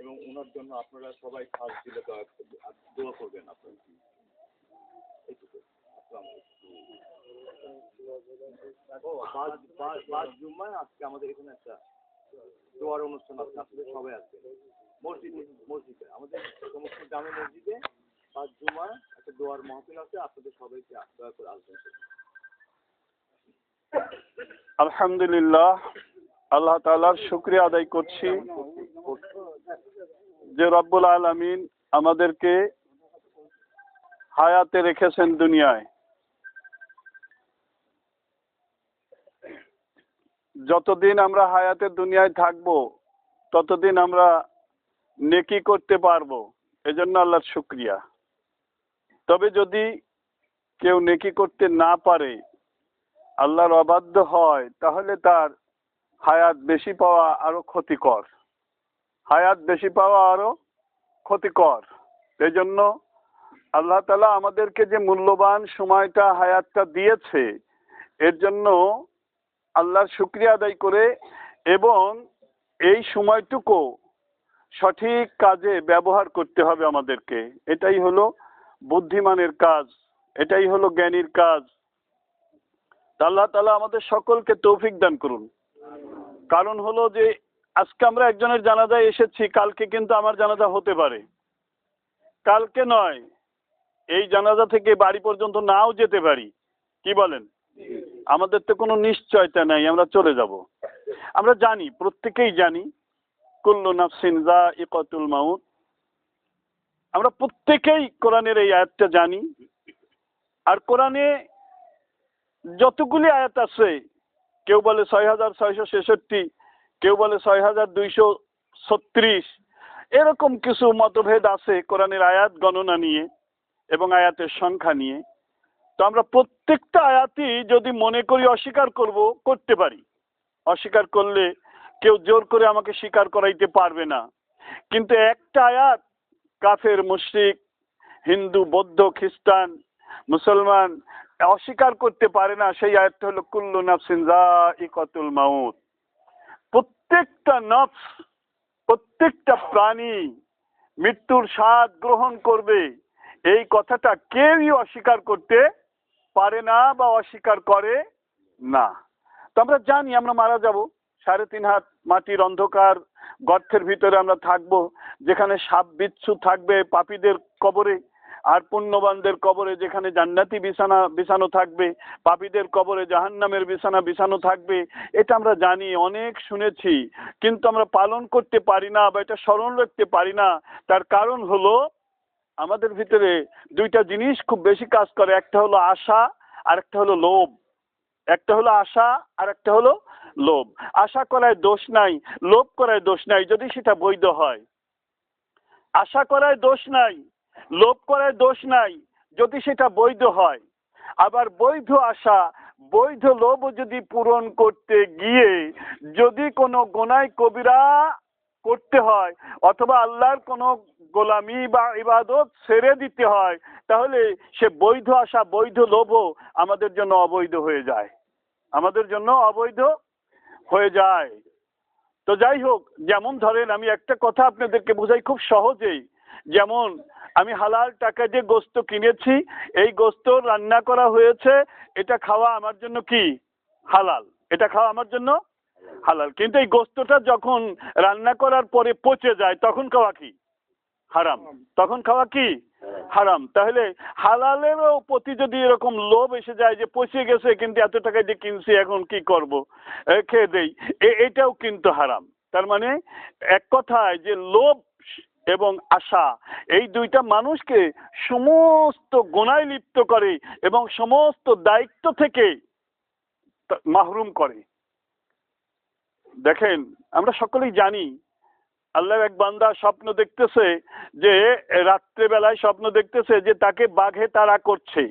এবং ওনার জন্য আপনারা সবাই খাস দিলে দয়া করবেন আপনারা। আজকে আমাদের এখানে একটা দোয়ার অনুষ্ঠান আছে সবাই আছে মসজিদে মসজিদে। আমাদের সমস্ত গ্রামের মসজিদে পাঁচ জুমায় একটা দোয়ার মহফিল আছে, আপনাদের সবাইকে দয়া করে আসবেন আলহামদুলিল্লাহ, আল্লাহ তাআলার শুক্রিয়া আদায় করছি। যে রব্বুল আলামিন আমাদেরকে হায়াতে রেখেছেন দুনিয়ায়। যতদিন আমরা হায়াতে দুনিয়ায় থাকব, ততদিন আমরা নেকি করতে পারব। এজন্য আল্লাহর শুক্রিয়া। তবে যদি কেউ নেকি করতে না পারে, আল্লাহর অবাধ্য হয়, তাহলে তার হায়াত বেশি পাওয়া আরও ক্ষতিকর। হায়াত বেশি পাওয়া আরও ক্ষতিকর। এই জন্য আল্লাহ তালা আমাদেরকে যে মূল্যবান সময়টা, হায়াতটা দিয়েছে, এর জন্য আল্লাহর শুক্রিয়া আদায় করে এবং এই সময়টুকু সঠিক কাজে ব্যবহার করতে হবে আমাদেরকে। এটাই হলো বুদ্ধিমানের কাজ, এটাই হলো জ্ঞানীর কাজ। আল্লাহ তালা আমাদের সকলকে তৌফিক দান করুন। কারণ হলো যে আজকে আমরা একজনের জানাজায় এসেছি, কালকে কিন্তু আমার জানাজা হতে পারে। কালকে নয়, এই জানাজা থেকে বাড়ি পর্যন্ত নাও যেতে পারি। কি বলেন? আমাদের তো কোনো নিশ্চয়তা নাই, আমরা চলে যাব। আমরা জানি, প্রত্যেকেই জানি, কুল্লু নাফসিন যা ইকতুল মাউত। আমরা প্রত্যেকেই কোরআনের এই আয়াতটা জানি। আর কোরআনে যতগুলি আয়াত আছে, কেউ বলে ছয় হাজার ছয়শো ছেষট্টি কেউ বলে ছয় হাজার দুইশো ছত্রিশ। এরকম কিছু মতভেদ আছে কোরআনের আয়াত গণনা নিয়ে এবং আয়াতের সংখ্যা নিয়ে। তো আমরা প্রত্যেকটা আয়াতই যদি মনে করি অস্বীকার করব, করতে পারি। অস্বীকার করলে কেউ জোর করে আমাকে স্বীকার করাইতে পারবে না। কিন্তু একটা আয়াত, কাফের, মুশরিক, হিন্দু, বৌদ্ধ, খ্রিস্টান, মুসলমান, অস্বীকার করতে পারে না, সেই আয়াতটা হলো কুল্লু নাফসিন ইকতুল মাউত। প্রত্যেকটা নফস, প্রত্যেকটা প্রাণী মৃত্যুর স্বাদ গ্রহণ করবে। এই কথাটা কেউই অস্বীকার করতে পারে না বা অস্বীকার করে না। তো আমরা জানি আমরা মারা যাব। সাড়ে তিন হাত মাটির অন্ধকার গর্তের ভিতরে আমরা থাকব, যেখানে সাপ বিচ্ছু থাকবে পাপীদের কবরে। আর পুণ্যবানদের কবরে যেখানে জান্নাতি বিছানা বিছানো থাকবে, পাপীদের কবরে জাহান্নামের বিছানা বিছানো থাকবে, এটা আমরা জানি, অনেক শুনেছি। কিন্তু আমরা পালন করতে পারি না বা এটা স্মরণ রাখতে পারি না। তার কারণ হলো, আমাদের ভিতরে দুইটা জিনিস খুব বেশি কাজ করে। একটা হলো আশা আর একটা হলো লোভ। একটা হলো আশা আর একটা হলো লোভ। আশা করায় দোষ নাই, লোভ করায় দোষ নাই, যদি সেটা বৈধ হয়। আশা করায় দোষ নাই। লোভ করার দোষ নাই, যদি সেটা বৈধ হয়। আবার বৈধ আশা, বৈধ লোভ যদি পূরণ করতে গিয়ে যদি কোনো গোনায় কবিরা করতে হয়, অথবা আল্লাহর কোনো গোলামি বা ইবাদত ছেড়ে দিতে হয়, তাহলে সে বৈধ আশা, বৈধ লোভও আমাদের জন্য অবৈধ হয়ে যায়। আমাদের জন্য অবৈধ হয়ে যায়। তো যাই হোক, যেমন ধরেন আমি একটা কথা আপনাদেরকে বোঝাই খুব সহজেই। যেমন আমি হালাল টাকা দিয়ে গোস্ত কিনেছি এই গোস্ত রান্না করা হয়েছে এটা খাওয়া আমার জন্য কি? হালাল। এটা খাওয়া আমার জন্য হালাল। কিন্তু এই গোস্তটা যখন রান্না করার পরে পচে যায় তখন খাওয়া কি? হারাম। তখন খাওয়া কি? হারাম। তাহলে হালালেরও প্রতি যদি এরকম লোভ এসে যায় যে পচে গেছে কিন্তু এত টাকা দিয়ে কিনছি এখন কি করব? খেয়ে দেই। এটাও কিন্তু হারাম। তার মানে এক কথায় যে লোভ এবং আশা। এই দুইটা মানুষকে সমস্ত গোনায় লিপ্ত করে এবং সমস্ত দায়িত্ব থেকে মাহরুম করে। দেখেন, আমরা সকলেই জানি আল্লাহ এক বান্দা স্বপ্ন দেখতেছে যে, রাত্রেবেলায় স্বপ্ন দেখতেছে যে, তাকে বাঘে তাড়া করছে।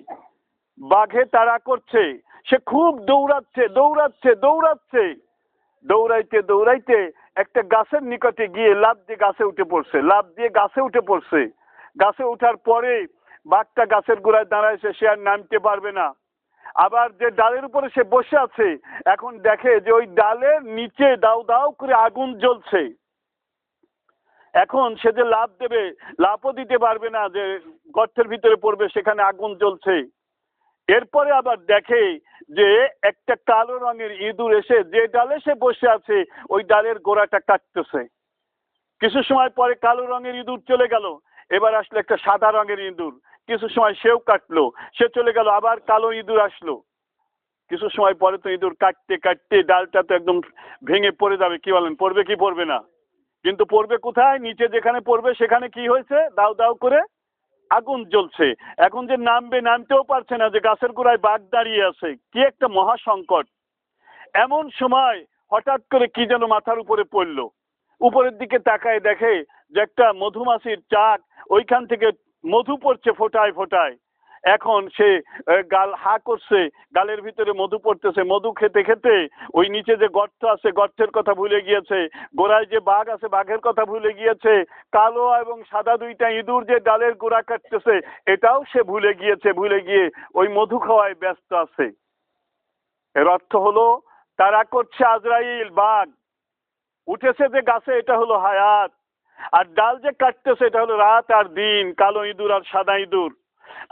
বাঘে তাড়া করছে। সে খুব দৌড়াচ্ছে দৌড়াচ্ছে দৌড়াচ্ছে। দৌড়াইতে দৌড়াইতে একটা গাছের নিকটে গিয়ে লাভ দিয়ে গাছে উঠে পড়ছে লাভ দিয়ে গাছে উঠে পড়ছে। গাছে উঠার পরে বাঘটা গাছের গোড়ায় দাঁড়াইছে সে আর নামতে পারবে না। আবার যে ডালের উপরে সে বসে আছে, এখন দেখে যে ওই ডালের নিচে দাউ দাউ করে আগুন জ্বলছে। এখন সে যে লাভ দেবে লাভও দিতে পারবে না যে গর্তের ভিতরে পড়বে, সেখানে আগুন জ্বলছে। এরপরে আবার দেখে যে একটা কালো রঙের ইঁদুর এসে যে ডালে সে বসে আছে, ওই ডালের গোড়াটা কাটতেছে। কিছু সময় পরে কালো রঙের ইঁদুর চলে গেল। এবার আসলো একটা সাদা রঙের ইঁদুর। কিছু সময় সেও কাটলো। সে চলে গেল, আবার কালো ইঁদুর আসলো। কিছু সময় পরে তো ইঁদুর কাটতে কাটতে ডালটা তো একদম ভেঙে পড়ে যাবে, কি বলেন? পড়বে কি পড়বে না? কিন্তু পড়বে কোথায়? নিচে যেখানে পড়বে সেখানে কি হয়েছে? দাও দাও করে আগুন জ্বলছে। এখন যে নামবে, নামতেও পারছে না যে গাছের গোড়ায় বাঘ দাঁড়িয়ে আছে। কি একটা মহা সংকট এমন সময় হঠাৎ করে কি যেন মাথার উপরে পড়ল। উপরের দিকে তাকায় দেখে যে একটা মধুমাছির চাক ওইখান থেকে মধু পড়ছে ফোটায় ফোটায়। এখন সে গাল হা করছে, গালের ভিতরে মধু পড়তেছে, মধু খেতে খেতে ওই নিচে যে গর্ত আছে, গর্তের কথা ভুলে গিয়েছে, গোড়ায় যে বাঘ আছে, বাঘের কথা ভুলে গিয়েছে, কালো এবং সাদা দুইটা ইঁদুর যে ডালের গোড়া কাটতেছে, এটাও সে ভুলে গিয়েছে, ভুলে গিয়ে ওই মধু খাওয়ায় ব্যস্ত আছে। এর অর্থ হলো, তারা করছে আজরাইল, বাঘ। উঠেছে যে গাছে, এটা হলো হায়াত। আর ডাল যে কাটতেছে, এটা হলো রাত আর দিন, কালো ইঁদুর আর সাদা ইঁদুর।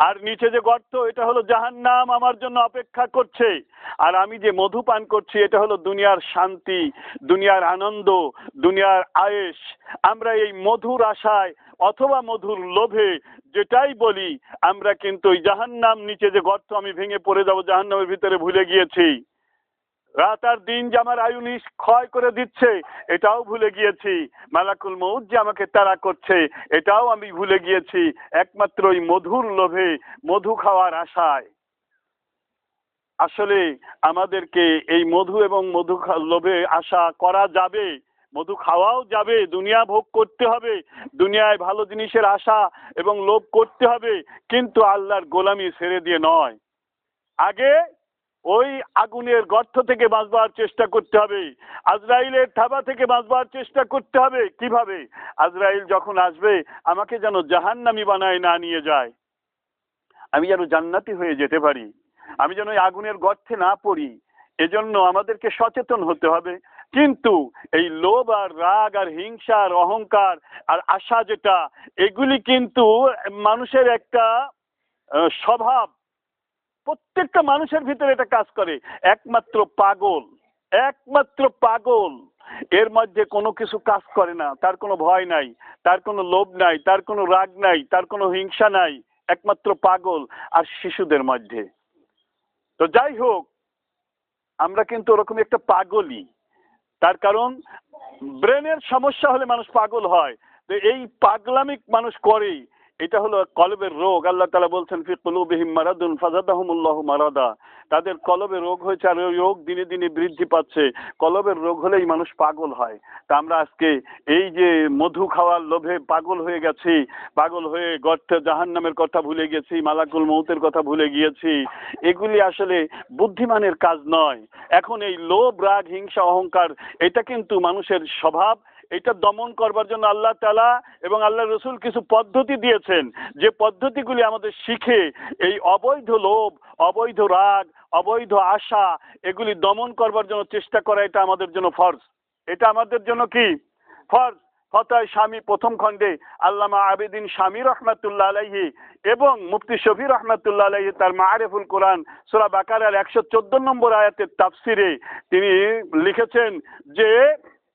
আর নিচে যে গর্ত, এটা হলো জাহান নাম আমার জন্য অপেক্ষা করছে। আর আমি যে মধু পান করছি, এটা হলো দুনিয়ার শান্তি, দুনিয়ার আনন্দ, দুনিয়ার আয়েস আমরা এই মধুর আশায় অথবা মধুর লোভে যেটাই বলি, আমরা কিন্তু ওই জাহান নাম নিচে যে গর্ত, আমি ভেঙে পড়ে যাব, জাহান্নামের ভিতরে ভুলে গিয়েছি। রাত আর দিন যে আমার আয়ু ক্ষয় করে দিচ্ছে, এটাও ভুলে গিয়েছি। মালাকুল মৌত যে আমাকে তারা করছে, এটাও আমি ভুলে গিয়েছি। একমাত্র ওই মধুর লোভে মধু খাওয়ার আশায়। আসলে আমাদেরকে এই মধু এবং মধু লোভে আশা করা যাবে, মধু খাওয়াও যাবে, দুনিয়া ভোগ করতে হবে, দুনিয়ায় ভালো জিনিসের আশা এবং লোভ করতে হবে, কিন্তু আল্লাহর গোলামি ছেড়ে দিয়ে নয়। আগে ওই আগুনের গর্ত থেকে বাঁচবার চেষ্টা করতে হবে। আজরাইলের থাবা থেকে বাঁচবার চেষ্টা করতে হবে। কীভাবে? আজরাইল যখন আসবে, আমাকে যেন জাহান্নামি বানায় না নিয়ে যায়। আমি যেন জান্নাতি হয়ে যেতে পারি। আমি যেন ওই আগুনের গর্তে না পড়ি। এজন্য আমাদেরকে সচেতন হতে হবে। কিন্তু এই লোভ আর রাগ আর হিংসা আর অহংকার আর আশা যেটা, এগুলি কিন্তু মানুষের একটা স্বভাব। প্রত্যেকটা মানুষের ভিতরে এটা কাজ করে। একমাত্র পাগল একমাত্র পাগল। এর মধ্যে কোনো কিছু কাজ করে না। তার কোনো ভয় নাই, তার কোনো লোভ নাই, তার কোনো রাগ নাই, তার কোনো হিংসা নাই। একমাত্র পাগল আর শিশুদের মধ্যে। তো যাই হোক, আমরা কিন্তু ওরকম একটা পাগলই। তার কারণ, ব্রেনের সমস্যা হলে মানুষ পাগল হয়। তো এই পাগলামিক মানুষ করেই এটা হলো কলবের রোগ। আল্লাহ তালা বলছেন, ফি কুলুবিহিম মারাদুন ফাজাদাহুমুল্লাহু মারাদা। তাদের কলবে রোগ হয়েছে আর ওই রোগ দিনে দিনে বৃদ্ধি পাচ্ছে। কলবের রোগ হলেই মানুষ পাগল হয়। তা আমরা আজকে এই যে মধু খাওয়ার লোভে পাগল হয়ে গেছি, পাগল হয়ে গর্তে, জাহান্নামের কথা ভুলে গেছি, মালাকুল মৌতের কথা ভুলে গিয়েছি, এগুলি আসলে বুদ্ধিমানের কাজ নয়। এখন এই লোভ, রাগ, হিংসা, অহংকার, এটা কিন্তু মানুষের স্বভাব। এটা দমন করবার জন্য আল্লাহ তালা এবং আল্লাহ রসুল কিছু পদ্ধতি দিয়েছেন। যে পদ্ধতিগুলি আমাদের শিখে এই অবৈধ লোভ, অবৈধ রাগ, অবৈধ আশা এগুলি দমন করবার জন্য চেষ্টা করা এটা আমাদের জন্য ফর্জ। এটা আমাদের জন্য কি? ফর্জ। ফতায় স্বামী প্রথম খণ্ডে আল্লামা আবেদিন স্বামী রহমাতুল্লাহ আলাইহি এবং মুফতি শফি রহমাতুল্লাহ আলাইহি তার মারেফুল কোরআন সুরা বাকারার একশো চোদ্দ নম্বর আয়াতের তাফসিরে তিনি লিখেছেন যে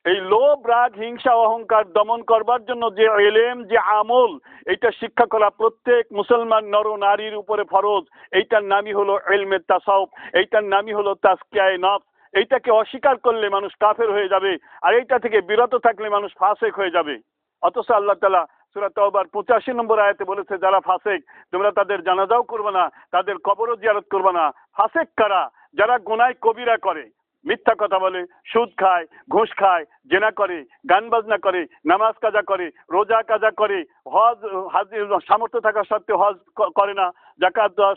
এই লোভ, রাগ, হিংসা, অহংকার দমন করবার জন্য যে এলেম, যে আমল, এইটা শিক্ষা করা প্রত্যেক মুসলমান নর নারীর উপরে ফরজ। এইটার নামই হলো এলমে তাসাউফ, এইটার নামই হলো তাস্কিয়ায় নফ এইটাকে অস্বীকার করলে মানুষ কাফের হয়ে যাবে, আর এইটা থেকে বিরত থাকলে মানুষ ফাসেক হয়ে যাবে। অথচ আল্লাহ তালা সুরা তওবার পঁচাশি নম্বর আয়াতে বলেছে, যারা ফাসেক, তোমরা তাদের জানাজাও করবে না, তাদের কবরও জিয়ারত করবে না। ফাসেক কারা? যারা গোনায় কবিরা করে। মিথ্যা কথা বলে, সুদ খায়, ঘুষ খায়, জেনা করে, গান বাজনা করে, নামাজ কাজা করে, রোজা কাজা করে, হজ, হাজির সামর্থ্য থাকা সত্ত্বেও হজ করে না জাকাত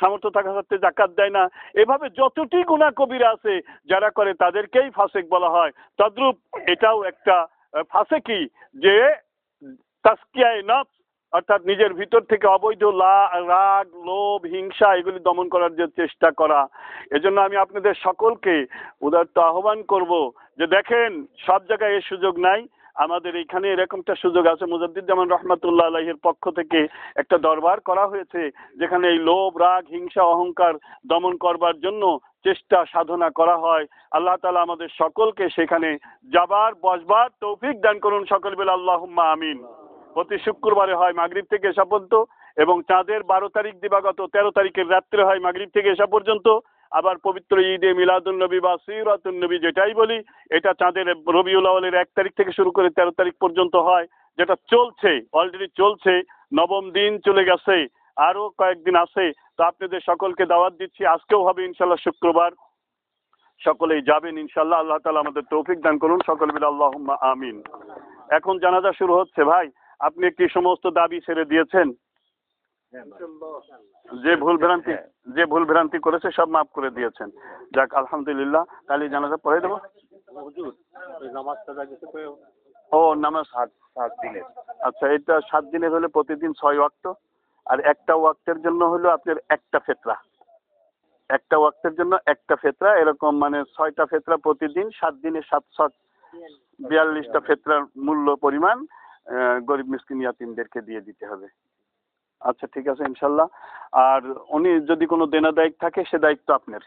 সামর্থ্য থাকা সত্ত্বে জাকাত দেয় না। এভাবে যতটি গুণা কবিরা আছে, যারা করে তাদেরকেই ফাসেক বলা হয়। তদ্রূপ এটাও একটা ফাসেকি যে তাস্কিয়ায় নফস অর্থাৎ নিজের ভিতর থেকে অবৈধ রাগ, লোভ, হিংসা এগুলি দমন করার যে চেষ্টা করা। এজন্য আমি আপনাদের সকলকে উদারত আহ্বান করব যে দেখেন, সব জায়গায় এ সুযোগ নাই। আমাদের এখানে এরকমটা সুযোগ আছে। মুজাদ্দিদ রহমাতুল্লাহ আলাইহের পক্ষ থেকে একটা দরবার করা হয়েছে, যেখানে এই লোভ, রাগ, হিংসা, অহংকার দমন করবার জন্য চেষ্টা, সাধনা করা হয়। আল্লাহ তালা আমাদের সকলকে সেখানে যাবার, বসবার তৌফিক দান করুন সকল বেলা আল্লাহুম্মা আমিন। প্রতি শুক্রবারে হয় মাগরিব থেকে এসা পর্যন্ত এবং চাঁদের বারো তারিখ দিবাগত তেরো তারিখের রাত্রে হয় মাগরিব থেকে এসা পর্যন্ত। আবার পবিত্র ঈদে মিলাদুল নবী বা সিরাতুল নবী যেটাই বলি, এটা চাঁদের রবিউল আওয়ালের এক তারিখ থেকে শুরু করে তেরো তারিখ পর্যন্ত হয়, যেটা চলছে অলরেডি চলছে, নবম দিন চলে গেছে, আরও কয়েকদিন আছে। তো আপনাদের সকলকে দাওয়াত দিচ্ছি, আজকেও হবে ইনশাল্লাহ শুক্রবার। সকলেই যাবেন ইনশাল্লাহ আল্লাহ তালা আমাদের তৌফিক দান করুন, সকল বিল আল্লাহ আমিন। এখন জানাজা শুরু হচ্ছে, ভাই। আপনি কি সমস্ত দাবি ছেড়ে দিয়েছেন? যে ভুল ভ্রান্তি, যে ভুল ভ্রান্তি করেছে সব মাফ করে দিয়েছেন। যাক, আলহামদুলিল্লাহ, তাহলে জানাজা পড়ে দেবো। ও, নামাজ সাত সাত দিনের। আচ্ছা এটা সাত দিনের হলে প্রতিদিন ছয় ওয়াক্ত, আর একটা ওয়াক্তের জন্য হলো আপনার একটা ফেতরা। একটা ওয়াক্তের জন্য একটা ফেতরা, এরকম মানে ছয়টা ফেতরা প্রতিদিন, সাত দিনে সাত সাত বিয়াল্লিশটা ফেতরার মূল্য পরিমাণ গরিব মিসকিন ইয়াতিমদেরকে দিয়ে দিতে হবে। আচ্ছা ঠিক আছে ইনশাল্লাহ। আর উনি যদি কোনো দেনা দায়িত্ব থাকে সে দায়িত্ব আপনার।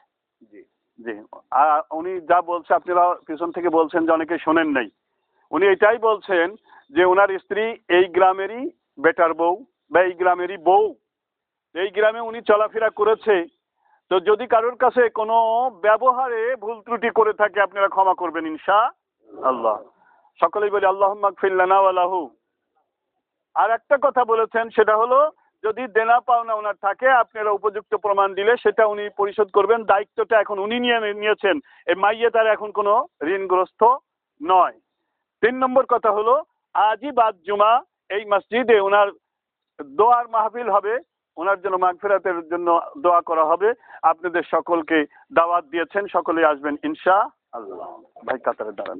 জি। জি। আর উনি যা বলছে আপনারা পিছন থেকে বলছেন যে অনেকে শোনেন নাই। উনি এটাই বলছেন যে ওনার স্ত্রী এই গ্রামেরই বেটার বউ বা এই গ্রামেরই বউ। এই গ্রামে উনি চলাফেরা করেছে। তো যদি কারোর কাছে কোনো ব্যবহারে ভুল ত্রুটি করে থাকে আপনারা ক্ষমা করবেন ইনশা আল্লাহ। সকলেই বলি আল্লাহ ফিল্লানা আলাহু আর একটা কথা বলেছেন, সেটা হলো, যদি দেনা পাওনা ওনার থাকে, আপনারা উপযুক্ত প্রমাণ দিলে সেটা উনি পরিশোধ করবেন। দায়িত্বটা এখন উনি নিয়ে নিয়েছেন। এই মাইয়ে তার এখন কোনো ঋণগ্রস্ত নয়। তিন নম্বর কথা হলো, আজই বাদ জুমা, এই মসজিদে ওনার দোয়ার মাহফিল হবে। ওনার জন্য মাগফিরাতের জন্য দোয়া করা হবে। আপনাদের সকলকে দাওয়াত দিয়েছেন সকলে আসবেন ইনশা আল্লাহ। ভাই, কাতারে দাঁড়ান।